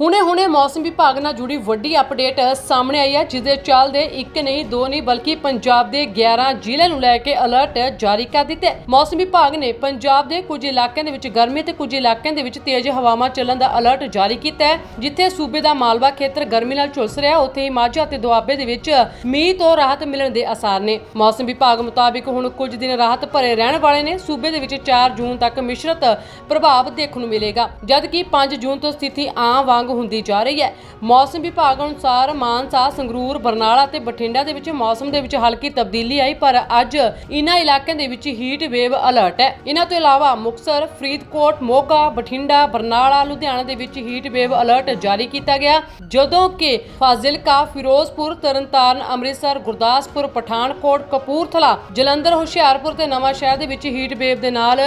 ਹੁਣੇ-ਹੁਣੇ ਮੌਸਮ ਵਿਭਾਗ ਨਾਲ ਜੁੜੀ ਵੱਡੀ ਅਪਡੇਟ ਸਾਹਮਣੇ ਆਈ ਹੈ ਜਿਸ ਦੇ ਚੱਲਦੇ ਇੱਕ ਨਹੀਂ, ਦੋ ਨਹੀਂ, ਬਲਕਿ ਪੰਜਾਬ ਦੇ 11 ਜ਼ਿਲ੍ਹਿਆਂ ਨੂੰ ਲੈ ਕੇ ਅਲਰਟ ਜਾਰੀ ਕਰ ਦਿੱਤਾ। ਮੌਸਮ ਵਿਭਾਗ ਨੇ ਪੰਜਾਬ ਦੇ ਕੁਝ ਇਲਾਕਿਆਂ ਦੇ ਵਿੱਚ ਗਰਮੀ ਤੇ ਕੁਝ ਇਲਾਕਿਆਂ ਦੇ ਵਿੱਚ ਤੇਜ਼ ਹਵਾਵਾਂ ਚੱਲਣ ਦਾ ਅਲਰਟ ਜਾਰੀ ਕੀਤਾ ਹੈ, ਜਿੱਥੇ ਸੂਬੇ ਦਾ ਮਾਲਵਾ ਖੇਤਰ ਗਰਮੀ ਨਾਲ ਝੁਲਸ ਰਿਹਾ ਉੱਥੇ ਹੀ ਮਾਝਾ ਤੇ ਦੁਆਬੇ ਦੇ ਵਿੱਚ ਮੀਂਹ ਤੋਂ ਰਾਹਤ ਮਿਲਣ ਦੇ ਆਸਾਰ ਨੇ। ਮੌਸਮ ਵਿਭਾਗ ਮੁਤਾਬਿਕ ਹੁਣ ਕੁਝ ਦਿਨ ਰਾਹਤ ਭਰੇ ਰਹਿਣ ਵਾਲੇ ਨੇ, ਸੂਬੇ ਦੇ ਵਿੱਚ 4 ਜੂਨ ਤੱਕ ਮਿਸ਼ਰਤ ਪ੍ਰਭਾਵ ਦੇਖਣ ਨੂੰ ਮਿਲੇਗਾ, ਜਦਕਿ 5 ਜੂਨ ਤੋਂ ਸਥਿਤੀ ਆਮ ਵਾਂਗ ਹੁੰਦੀ ਜਾ ਰਹੀ ਹੈ। ਮੌਸਮ ਵਿਭਾਗ ਅਨੁਸਾਰ ਮਾਨਸਾ, ਸੰਗਰੂਰ, ਬਰਨਾਲਾ ਤੇ ਬਠਿੰਡਾ ਦੇ ਵਿੱਚ ਮੌਸਮ ਦੇ ਵਿੱਚ ਹਲਕੀ ਤਬਦੀਲੀ ਆਈ, ਪਰ ਅੱਜ ਇਨ੍ਹਾਂ ਇਲਾਕਿਆਂ ਦੇ ਵਿੱਚ ਹੀਟ ਵੇਵ ਅਲਰਟ ਹੈ। ਇਹਨਾਂ ਤੋਂ ਇਲਾਵਾ ਮੁਕਸਰ ਫਰੀਦਕੋਟ, ਮੋਗਾ, ਬਠਿੰਡਾ, ਬਰਨਾਲਾ, ਲੁਧਿਆਣਾ ਦੇ ਵਿੱਚ ਹੀਟ ਵੇਵ ਅਲਰਟ ਜਾਰੀ ਕੀਤਾ ਗਿਆ। ਜਦੋਂ ਕਿ ਫਾਜ਼ਿਲਕਾ, ਫਿਰੋਜ਼ਪੁਰ, ਤਰਨਤਾਰਨ, ਅੰਮ੍ਰਿਤਸਰ, ਗੁਰਦਾਸਪੁਰ, ਪਠਾਨਕੋਟ, ਕਪੂਰਥਲਾ, ਜਲੰਧਰ, ਹੁਸ਼ਿਆਰਪੁਰ ਤੇ ਨਵਾਂ ਸ਼ਹਿਰ ਦੇ ਵਿੱਚ ਹੀਟ ਵੇਵ ਦੇ ਨਾਲ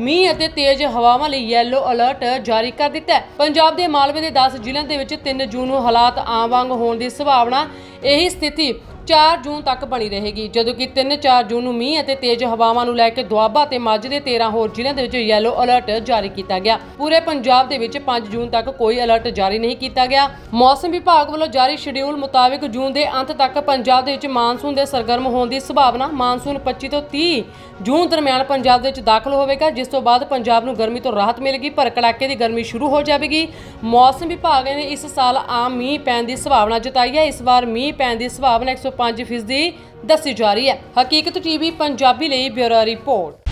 ਮੀਂਹ ਅਤੇ ਤੇਜ਼ ਹਵਾਵਾਂ ਲਈ ਯੈਲੋ ਅਲਰਟ ਜਾਰੀ ਕਰ ਦਿੱਤਾ ਹੈ। ਪੰਜਾਬ ਦੇ ਮਾਲਵੇ ਦੇ 10 ਜ਼ਿਲ੍ਹਿਆਂ ਦੇ ਵਿੱਚ 3 ਜੂਨ ਨੂੰ ਹਾਲਾਤ ਆਮ ਵਾਂਗ ਹੋਣ ਦੀ ਸੰਭਾਵਨਾ। ਇਹੀ ਸਥਿਤੀ 4 ਜੂਨ ਤੱਕ ਬਣੀ ਰਹੇਗੀ। ਜਦੋਂ ਕਿ 3-4 ਜੂਨ ਨੂੰ ਮੀਂਹ ਅਤੇ ਤੇਜ਼ ਹਵਾਵਾਂ ਨੂੰ ਲੈ ਕੇ ਦੁਆਬਾ ਤੇ ਮਾਝੇ ਦੇ 13 ਹੋਰ ਜ਼ਿਲ੍ਹਿਆਂ ਦੇ ਵਿੱਚ ਯੈਲੋ ਅਲਰਟ ਜਾਰੀ ਕੀਤਾ ਗਿਆ। ਪੂਰੇ ਪੰਜਾਬ ਦੇ ਵਿੱਚ 5 ਜੂਨ ਤੱਕ ਕੋਈ ਅਲਰਟ ਜਾਰੀ ਨਹੀਂ ਕੀਤਾ ਗਿਆ। ਮੌਸਮ ਵਿਭਾਗ ਵੱਲੋਂ ਜਾਰੀ ਸ਼ਡਿਊਲ ਮੁਤਾਬਿਕ ਜੂਨ ਦੇ ਅੰਤ ਤੱਕ ਪੰਜਾਬ ਦੇ ਵਿੱਚ ਮਾਨਸੂਨ ਦੇ ਸਰਗਰਮ ਹੋਣ ਦੀ ਸੰਭਾਵਨਾ ਮਾਨਸੂਨ 25 ਤੋਂ 30 ਜੂਨ ਦਰਮਿਆਨ ਪੰਜਾਬ ਦੇ ਵਿੱਚ ਦਾਖਲ ਹੋਵੇਗਾ। ਜਿਸ ਤੋਂ ਬਾਅਦ ਪੰਜਾਬ ਨੂੰ ਗਰਮੀ ਤੋਂ ਰਾਹਤ ਮਿਲੇਗੀ, ਪਰ ਕੜਾਕੇ ਦੀ ਗਰਮੀ ਸ਼ੁਰੂ ਹੋ ਜਾਵੇਗੀ। ਮੌਸਮ ਵਿਭਾਗ ਨੇ ਇਸ ਸਾਲ ਆਮ ਮੀਂਹ ਪੈਣ ਦੀ ਸੰਭਾਵਨਾ ਜਤਾਈ ਹੈ। ਇਸ ਵਾਰ ਮੀਂਹ ਪੈਣ ਦੀ ਸੰਭਾਵਨਾ 105% ਦੱਸੀ ਜਾ ਰਹੀ ਹੈ। ਹਕੀਕਤ ਟੀਵੀ ਪੰਜਾਬੀ ਲਈ ਬਿਊਰੋ ਰਿਪੋਰਟ।